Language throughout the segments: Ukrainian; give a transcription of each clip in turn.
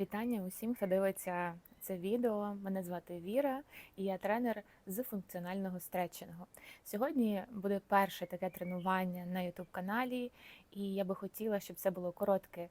Вітання усім, хто дивиться це відео. Мене звати Віра, і я тренер з функціонального стретчингу. Сьогодні буде перше таке тренування на youtube каналі, і я би хотіла, щоб це було коротке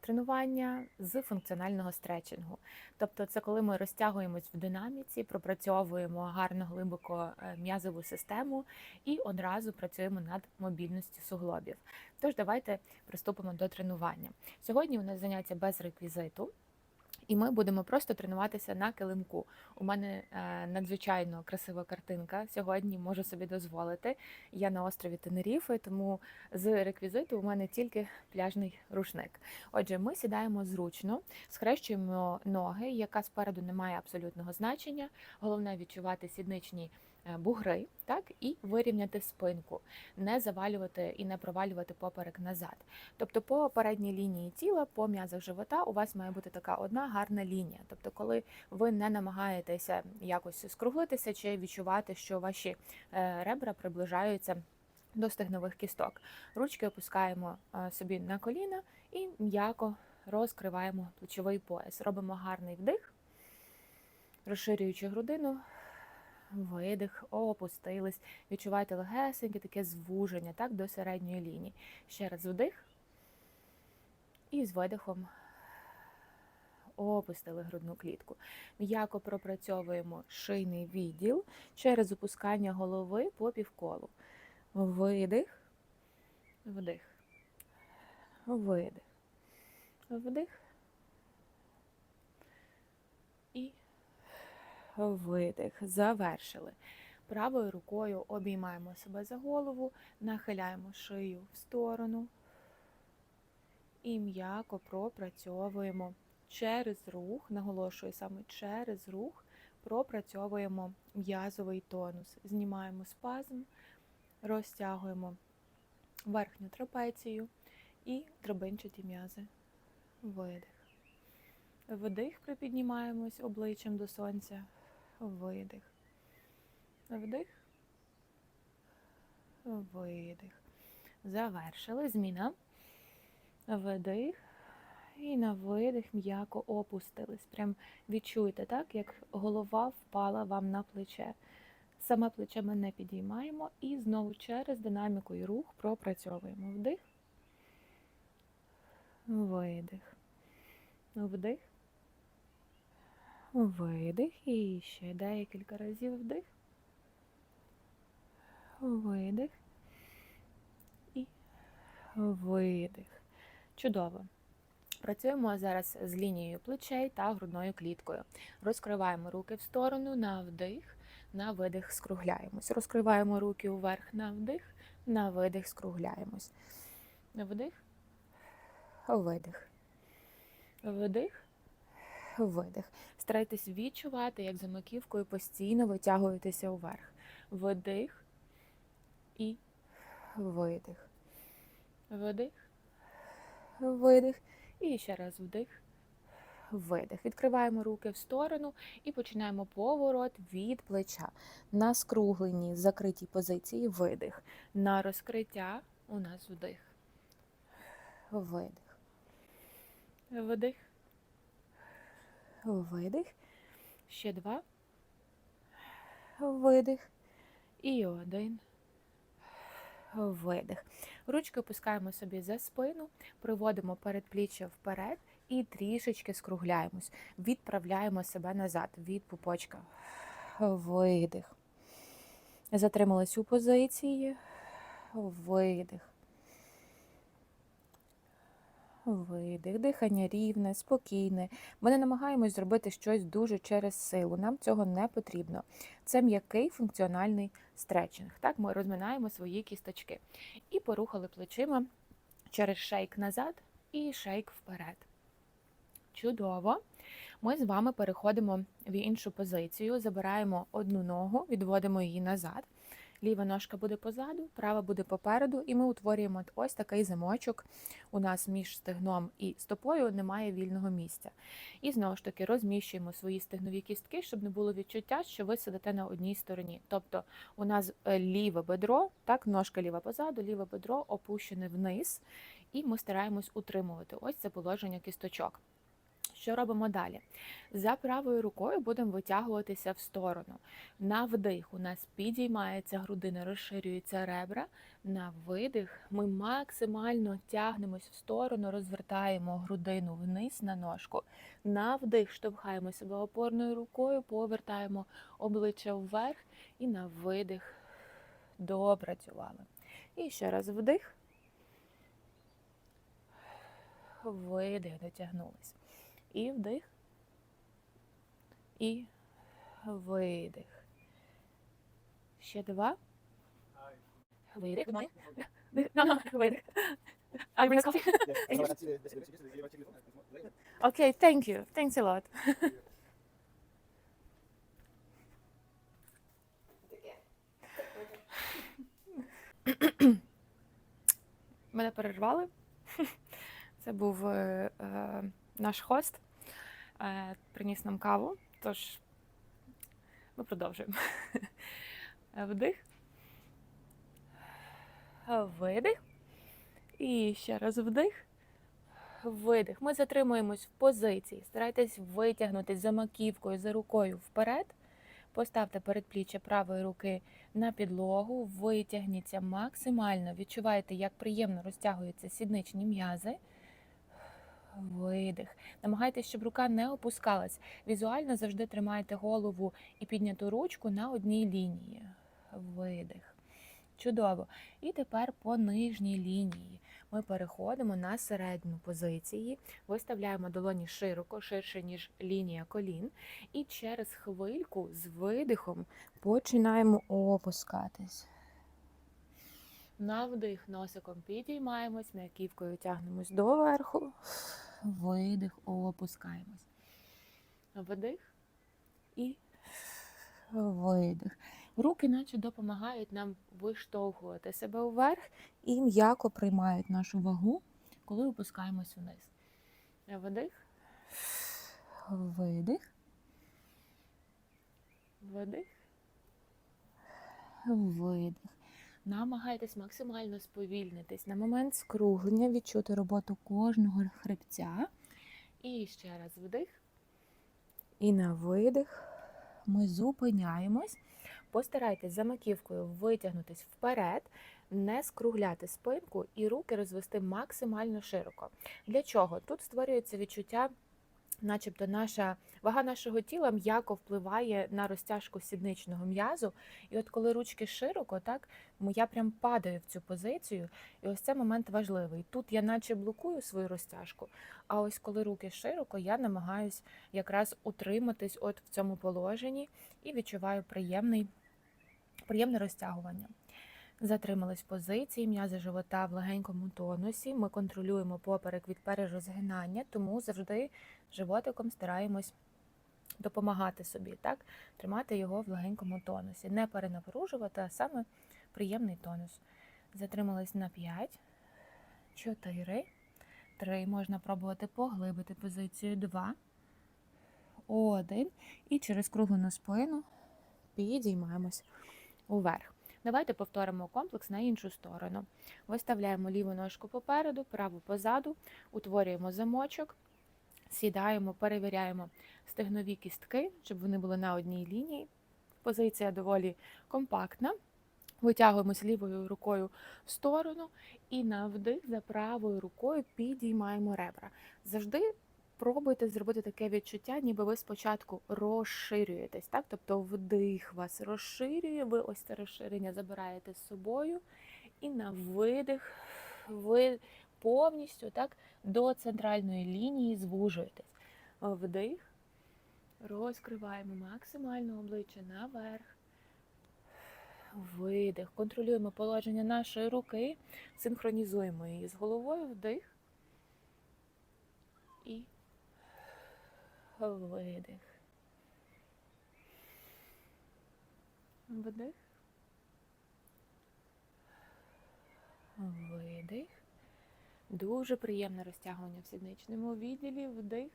тренування з функціонального стретчингу. Тобто, це коли ми розтягуємось в динаміці, пропрацьовуємо гарно глибоко е, м'язову систему і одразу працюємо над мобільністю суглобів. Тож давайте приступимо до тренування. Сьогодні у нас заняття без реквізиту. І ми будемо просто тренуватися на килимку. У мене е, надзвичайно красива картинка сьогодні, можу собі дозволити. Я на острові Тенеріфи, тому з реквізиту у мене тільки пляжний рушник. Отже, ми сідаємо зручно, схрещуємо ноги, яка спереду не має абсолютного значення. Головне відчувати сідничні бугри, так і вирівняти спинку, не завалювати і не провалювати поперек назад. Тобто, по передній лінії тіла, по м'язах живота, у вас має бути така одна гарна лінія. Тобто, коли ви не намагаєтеся якось скруглитися чи відчувати, що ваші е, ребра приближаються до стегнових кісток. Ручки опускаємо е, собі на коліна і м'яко розкриваємо плечовий пояс. Робимо гарний вдих, розширюючи грудину. Видих, опустились. Відчувайте легесеньке таке звуження так, до середньої лінії. Ще раз вдих. І з видихом опустили грудну клітку. М'яко пропрацьовуємо шийний відділ через опускання голови по півколу. Видих, вдих, видих, вдих. І видих. Завершили. Правою рукою обіймаємо себе за голову, нахиляємо шию в сторону і м'яко пропрацьовуємо через рух, наголошую саме через рух, пропрацьовуємо м'язовий тонус. Знімаємо спазм, розтягуємо верхню трапецію і драбинчаті м'язи. Видих. Вдих, припіднімаємось обличчям до сонця. Видих. Вдих. Видих. Завершили. Зміна. Вдих. І на видих м'яко опустились. Прям відчуйте, так, як голова впала вам на плече. Саме плече ми не підіймаємо і знову через динаміку і рух пропрацьовуємо. Вдих. Видих. Вдих. Видих. І ще декілька разів вдих. Видих. І видих. Чудово. Працюємо зараз з лінією плечей та грудною кліткою. Розкриваємо руки в сторону на вдих, на видих скругляємось. Розкриваємо руки вверх на вдих, на видих скругляємось. Вдих, видих. Вдих, видих. Старайтесь відчувати, як за маківкою постійно витягуєтеся вверх. Вдих і видих. Вдих, видих. І ще раз вдих, видих. Відкриваємо руки в сторону і починаємо поворот від плеча. На скругленій закритій позиції видих. На розкриття у нас вдих. Видих. Вдих. Видих. Ще два. Видих. І один. Видих. Ручки опускаємо собі за спину, приводимо передпліччя вперед і трішечки скругляємось. Відправляємо себе назад від пупочка. Видих. Затримались у позиції. Видих. Видих, дихання рівне, спокійне. Ми не намагаємось зробити щось дуже через силу. Нам цього не потрібно. Це м'який функціональний стретчинг. Так, ми розминаємо свої кісточки. І порухали плечима через шейк назад і шейк вперед. Чудово. Ми з вами переходимо в іншу позицію, забираємо одну ногу, відводимо її назад. Ліва ножка буде позаду, права буде попереду, і ми утворюємо ось такий замочок. У нас між стегном і стопою немає вільного місця. І знову ж таки розміщуємо свої стегнові кістки, щоб не було відчуття, що ви сидите на одній стороні. Тобто у нас е, ліве бедро, так, ножка ліва позаду, ліве бедро опущене вниз, і ми стараємось утримувати ось це положення кісточок. Що робимо далі? За правою рукою будемо витягуватися в сторону. На вдих у нас підіймається грудина, розширюються ребра. На видих ми максимально тягнемось в сторону, розвертаємо грудину вниз на ножку. На вдих штовхаємо себе опорною рукою, повертаємо обличчя вверх і на видих допрацювали. І ще раз вдих. Видих, дотягнулись. І вдих. І видих. Ще два. Видих. Видих. I bring coffee? Okay, thank you. Thanks a lot. Мене перервали. Це був е, е, наш хост. Е, приніс нам каву, тож ми продовжуємо. Вдих. Видих. І ще раз вдих. Видих. Ми затримуємось в позиції. Старайтесь витягнутися за маківкою, за рукою вперед. Поставте передпліччя правої руки на підлогу, витягніться максимально. Відчуваєте, як приємно розтягуються сідничні м'язи. Видих. Намагайтесь, щоб рука не опускалась. Візуально завжди тримайте голову і підняту ручку на одній лінії. Видих. Чудово. І тепер по нижній лінії ми переходимо на середню позиції, виставляємо долоні широко, ширше, ніж лінія колін. І через хвильку з видихом починаємо опускатись. На вдих носиком підіймаємось, м'яківкою тягнемось доверху. Видих, опускаємось. Вдих і видих. Руки наче допомагають нам виштовхувати себе вверх і м'яко приймають нашу вагу, коли опускаємось вниз. Вдих, видих, вдих, видих. Намагайтесь максимально сповільнитись на момент скруглення, відчути роботу кожного хребця. І ще раз вдих. І на видих ми зупиняємось. Постарайтесь за маківкою витягнутись вперед, не скругляти спинку і руки розвести максимально широко. Для чого? Тут створюється відчуття, начебто наша вага нашого тіла м'яко впливає на розтяжку сідничного м'язу. І от коли ручки широко, так я прям падаю в цю позицію, і ось це момент важливий. Тут я наче блокую свою розтяжку, а ось коли руки широко, я намагаюсь якраз утриматись от в цьому положенні і відчуваю приємний, приємне розтягування. Затримались позиції, м'язи живота в легенькому тонусі. Ми контролюємо поперек від перерозгинання, тому завжди животиком стараємось допомагати собі, так? тримати його в легенькому тонусі. Не перенапружувати, а саме приємний тонус. Затримались на 5, 4, 3. Можна пробувати поглибити позицію 2, 1. І через круглену спину підіймаємось уверх. Давайте повторимо комплекс на іншу сторону. Виставляємо ліву ножку попереду, праву позаду, утворюємо замочок, сідаємо, перевіряємо стегнові кістки, щоб вони були на одній лінії. Позиція доволі компактна. Витягуємося лівою рукою в сторону і на вдих за правою рукою підіймаємо ребра. Завжди пробуйте зробити таке відчуття, ніби ви спочатку розширюєтесь. так? Тобто вдих вас розширює, ви ось це розширення забираєте з собою. І на видих ви повністю так, до центральної лінії звужуєтесь. Вдих. Розкриваємо максимально обличчя наверх. Видих. Контролюємо положення нашої руки, синхронізуємо її з головою, вдих. І видих. Вдих. Видих. Дуже приємне розтягування в сідничному відділі. Вдих.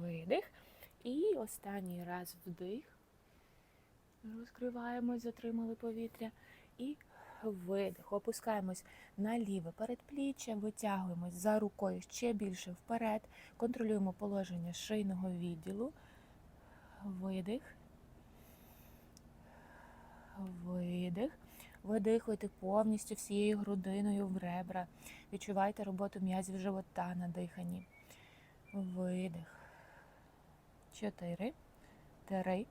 Видих. І останній раз вдих. Розкриваємось, затримали повітря. І видих. Опускаємось на ліве передпліччя, витягуємось за рукою ще більше вперед. Контролюємо положення шийного відділу. Видих. Видих. Видихуйте повністю всією грудиною в ребра. Відчувайте роботу м'язів живота на диханні. Видих. Чотири. Три.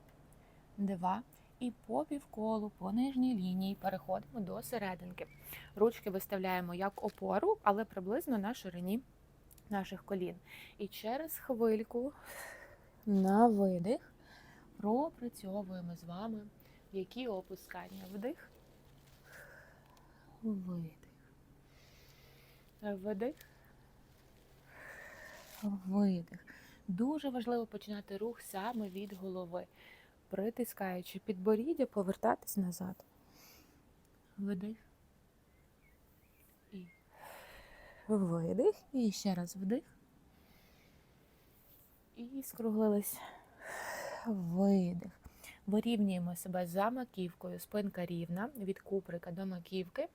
Два. І по півколу, по нижній лінії переходимо до серединки. Ручки виставляємо як опору, але приблизно на ширині наших колін. І через хвильку на видих пропрацьовуємо з вами які опускання. Вдих. Видих. Видих. Видих. Дуже важливо починати рух саме від голови, притискаючи підборіддя, повертатись назад. Видих. І видих. І ще раз вдих. І скруглились. Видих. Вирівнюємо себе за маківкою, спинка рівна від куприка до маківки.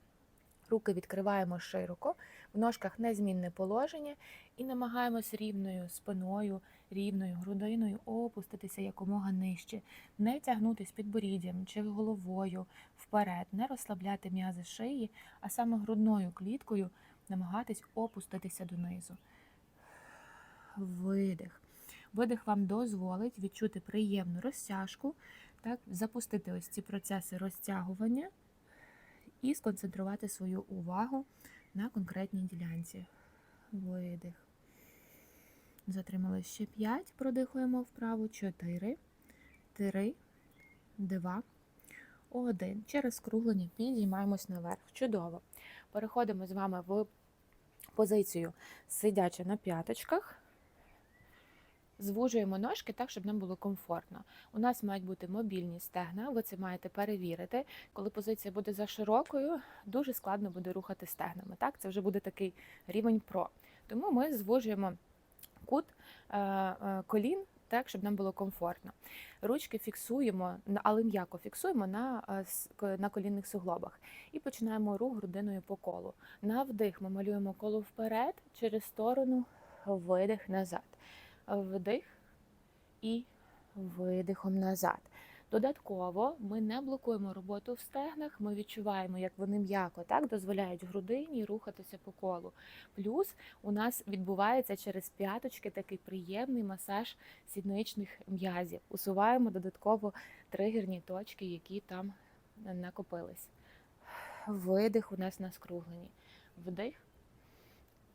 Руки відкриваємо широко, в ножках незмінне положення і намагаємось рівною спиною, рівною грудиною опуститися якомога нижче, не тягнутися підборіддям чи головою вперед, не розслабляти м'язи шиї, а саме грудною кліткою намагатись опуститися донизу. Видих. Видих вам дозволить відчути приємну розтяжку, так, запустити ось ці процеси розтягування і сконцентрувати свою увагу на конкретній ділянці. Видих. Затримали ще 5, продихуємо вправо, 4, 3, 2, 1. Через скруглення підіймаємось наверх. Чудово. Переходимо з вами в позицію сидяча на п'яточках. Звужуємо ножки так, щоб нам було комфортно. У нас мають бути мобільні стегна, ви це маєте перевірити. Коли позиція буде за широкою, дуже складно буде рухати стегнами. Так, Це вже буде такий рівень про. Тому ми звужуємо кут е, е, колін так, щоб нам було комфортно. Ручки фіксуємо, але м'яко фіксуємо на е, на колінних суглобах. І починаємо рух грудиною по колу. На вдих ми малюємо коло вперед, через сторону, видих назад вдих і видихом назад. Додатково ми не блокуємо роботу в стегнах, ми відчуваємо, як вони м'яко так дозволяють грудині рухатися по колу. Плюс у нас відбувається через п'яточки такий приємний масаж сідничних м'язів. Усуваємо додатково тригерні точки, які там накопились. Видих у нас на скругленні. Вдих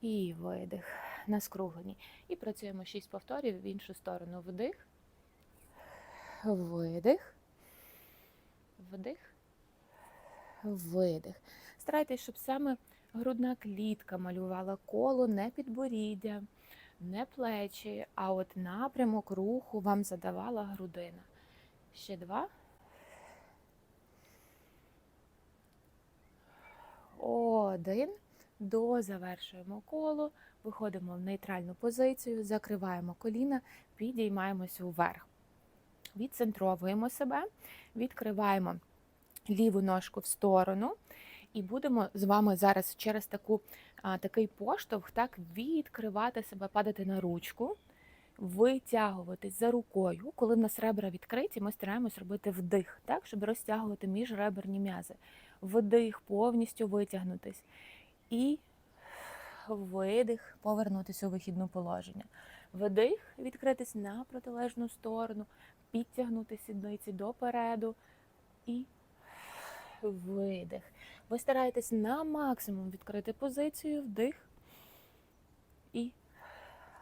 і видих на скруглені. І працюємо 6 повторів в іншу сторону. Вдих, видих, вдих, видих. Старайтесь, щоб саме грудна клітка малювала коло, не підборіддя, не плечі, а от напрямок руху вам задавала грудина. Ще два. Один. Дозавершуємо коло, виходимо в нейтральну позицію, закриваємо коліна, підіймаємося вверх. Відцентровуємо себе, відкриваємо ліву ножку в сторону. І будемо з вами зараз через таку, а, такий поштовх так, відкривати себе, падати на ручку, витягуватись за рукою. Коли в нас ребра відкриті, ми стараємось робити вдих, так, щоб розтягувати міжреберні м'язи. Вдих, повністю витягнутись і видих, повернутися у вихідне положення. Вдих, відкритись на протилежну сторону, підтягнути сідниці допереду і видих. Ви стараєтесь на максимум відкрити позицію, вдих і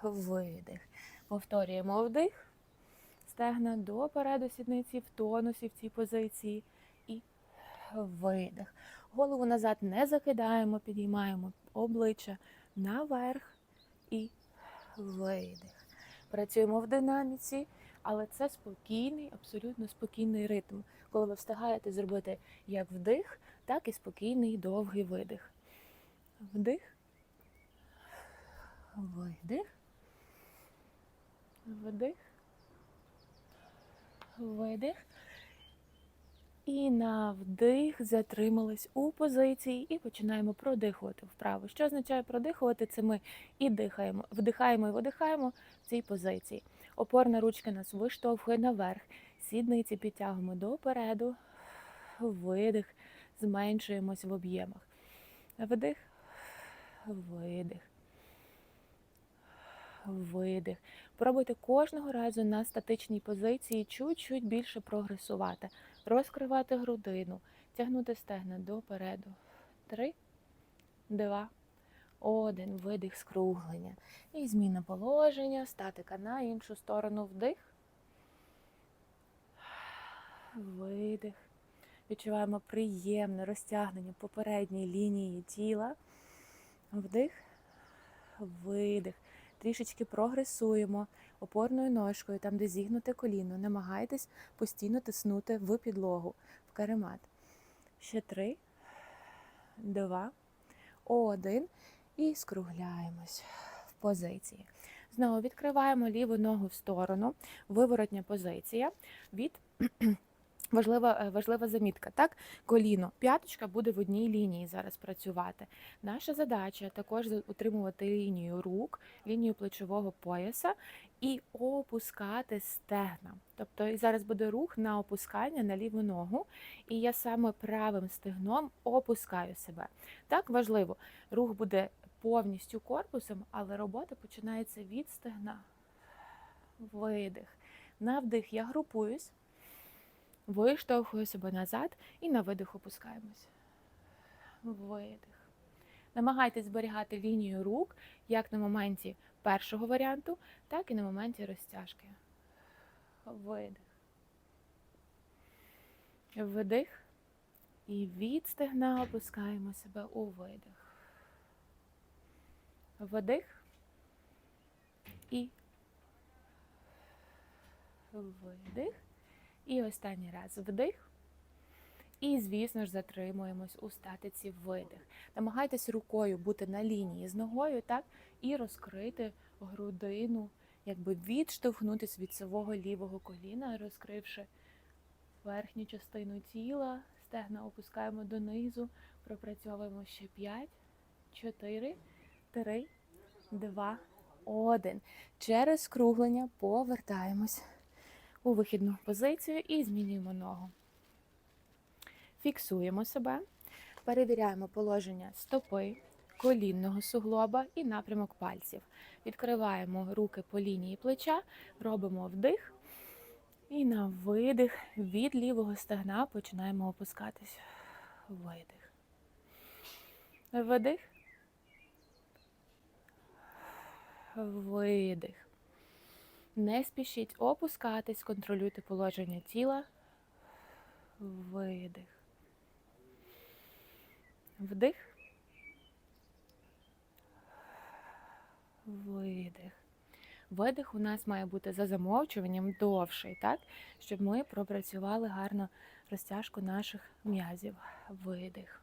видих. Повторюємо вдих, стегна допереду сідниці в тонусі в цій позиції і видих. Голову назад не закидаємо, підіймаємо обличчя наверх і видих. Працюємо в динаміці, але це спокійний, абсолютно спокійний ритм, коли ви встигаєте зробити як вдих, так і спокійний довгий видих. Вдих, видих, вдих, видих. І на вдих затримались у позиції і починаємо продихувати вправо. Що означає продихувати? Це ми і дихаємо, вдихаємо і видихаємо в цій позиції. Опорна ручка нас виштовхує наверх. Сідниці підтягуємо допереду. Видих. Зменшуємось в об'ємах. Вдих, видих. Видих. Пробуйте кожного разу на статичній позиції чуть-чуть більше прогресувати. Розкривати грудину, тягнути стегна допереду. Три, два, один. Видих, скруглення. І зміна положення, статика на іншу сторону. Вдих. Видих. Відчуваємо приємне розтягнення попередньої лінії тіла. Вдих, видих. Трішечки прогресуємо опорною ножкою, там, де зігнуте коліно. Намагайтесь постійно тиснути в підлогу, в каремат. Ще три, два, один. І скругляємось в позиції. Знову відкриваємо ліву ногу в сторону, виворотня позиція від Важлива е, важлива замітка, так? Коліно, п'яточка буде в одній лінії зараз працювати. Наша задача також утримувати лінію рук, лінію плечового пояса і опускати стегна. Тобто зараз буде рух на опускання на ліву ногу, і я саме правим стегном опускаю себе. Так важливо, рух буде повністю корпусом, але робота починається від стегна. Видих. На вдих я групуюсь. Виштовхую себе назад і на видих опускаємось. Видих. Намагайтесь зберігати лінію рук як на моменті першого варіанту, так і на моменті розтяжки. Видих. Вдих. І від стегна опускаємо себе у видих. Вдих. І видих. І останній раз вдих. І, звісно ж, затримуємось у статиці видих. Намагайтесь рукою бути на лінії з ногою, так, і розкрити грудину, якби відштовхнутися від свого лівого коліна, розкривши верхню частину тіла, стегна опускаємо донизу, пропрацьовуємо ще 5, 4, 3, 2, 1. Через скруглення повертаємось у вихідну позицію і змінюємо ногу. Фіксуємо себе, перевіряємо положення стопи, колінного суглоба і напрямок пальців. Відкриваємо руки по лінії плеча, робимо вдих. І на видих від лівого стегна починаємо опускатись. Видих. Видих. Видих. Не спішіть опускатись, контролюйте положення тіла. Видих. Вдих. Видих. Видих у нас має бути за замовчуванням довший, так? Щоб ми пропрацювали гарно розтяжку наших м'язів. Видих.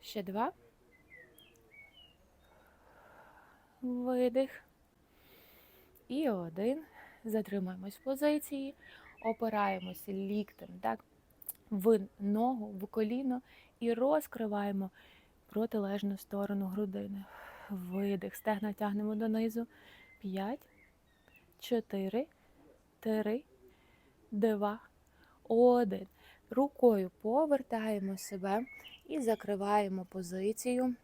Ще два. Видих. І один. Затримаємось в позиції, опираємося ліктем так, в ногу, в коліно і розкриваємо протилежну сторону грудини. Видих. Стегна тягнемо донизу. П'ять, чотири, три, два, один. Рукою повертаємо себе і закриваємо позицію.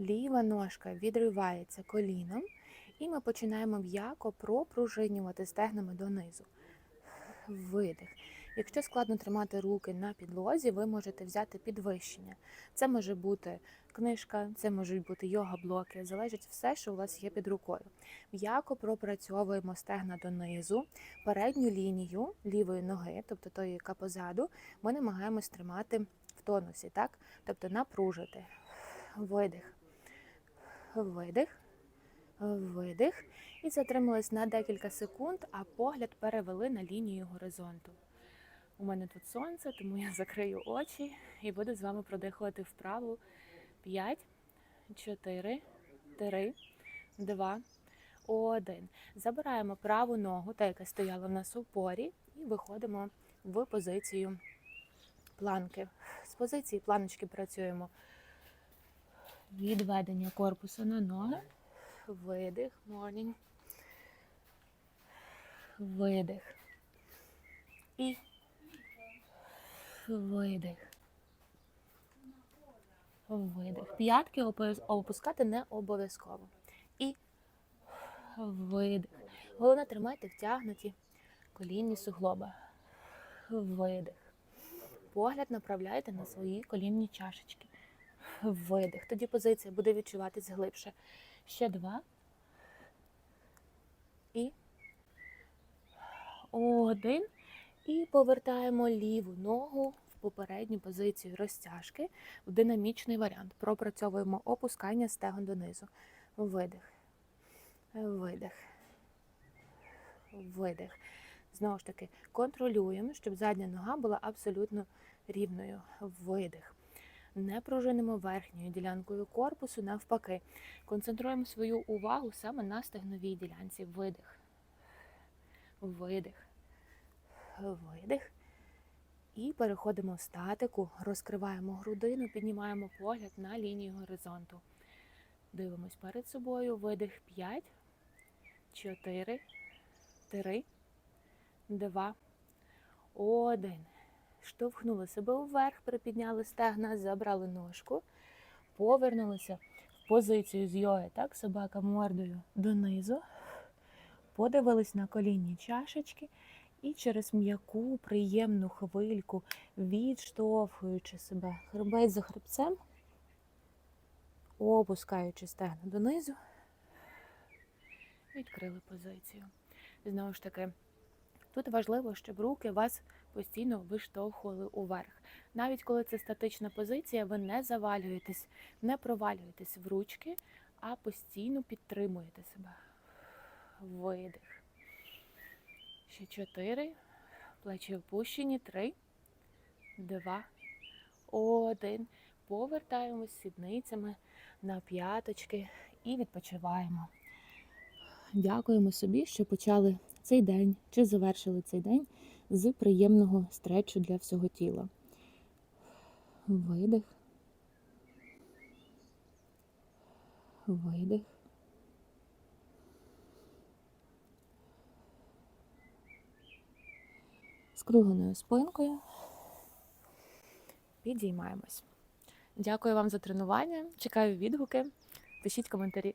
Ліва ножка відривається коліном, і ми починаємо м'яко пропружинювати стегнами донизу. Видих. Якщо складно тримати руки на підлозі, ви можете взяти підвищення. Це може бути книжка, це можуть бути йога-блоки, залежить все, що у вас є під рукою. М'яко пропрацьовуємо стегна донизу, передню лінію лівої ноги, тобто тої, яка позаду, ми намагаємось тримати в тонусі, так? тобто напружити. Видих видих, видих. І затримались на декілька секунд, а погляд перевели на лінію горизонту. У мене тут сонце, тому я закрию очі і буду з вами продихувати вправу 5, 4, 3, 2, 1. Забираємо праву ногу, та яка стояла в нас у порі, і виходимо в позицію планки. З позиції планочки працюємо. Відведення корпусу на ноги. Видих, morning. Видих. І видих. Видих. П'ятки опускати не обов'язково. І видих. Головне тримайте втягнуті колінні суглоби. Видих. Погляд направляйте на свої колінні чашечки. Видих. Тоді позиція буде відчуватись глибше. Ще два. І один. І повертаємо ліву ногу в попередню позицію розтяжки в динамічний варіант. Пропрацьовуємо опускання стегон донизу. Видих. Видих. Видих. Знову ж таки, контролюємо, щоб задня нога була абсолютно рівною. Видих. Не пружинимо верхньою ділянкою корпусу, навпаки. Концентруємо свою увагу саме на стегновій ділянці. Видих. Видих. Видих. І переходимо в статику, розкриваємо грудину, піднімаємо погляд на лінію горизонту. Дивимось перед собою. Видих 5, 4, 3, 2, 1. Штовхнули себе вверх, припідняли стегна, забрали ножку, повернулися в позицію з йоги, так, собака мордою донизу. Подивились на колінні чашечки і через м'яку, приємну хвильку, відштовхуючи себе хребець за хребцем, опускаючи стегна донизу, відкрили позицію. Знову ж таки, тут важливо, щоб руки вас постійно виштовхували уверх. Навіть коли це статична позиція, ви не завалюєтесь, не провалюєтесь в ручки, а постійно підтримуєте себе. Видих. Ще чотири. Плечі опущені. Три, два, один. Повертаємось сідницями на п'яточки і відпочиваємо. Дякуємо собі, що почали цей день чи завершили цей день з приємного стречу для всього тіла. Видих. Видих. Скругленою спинкою. Підіймаємось. Дякую вам за тренування. Чекаю відгуки. Пишіть коментарі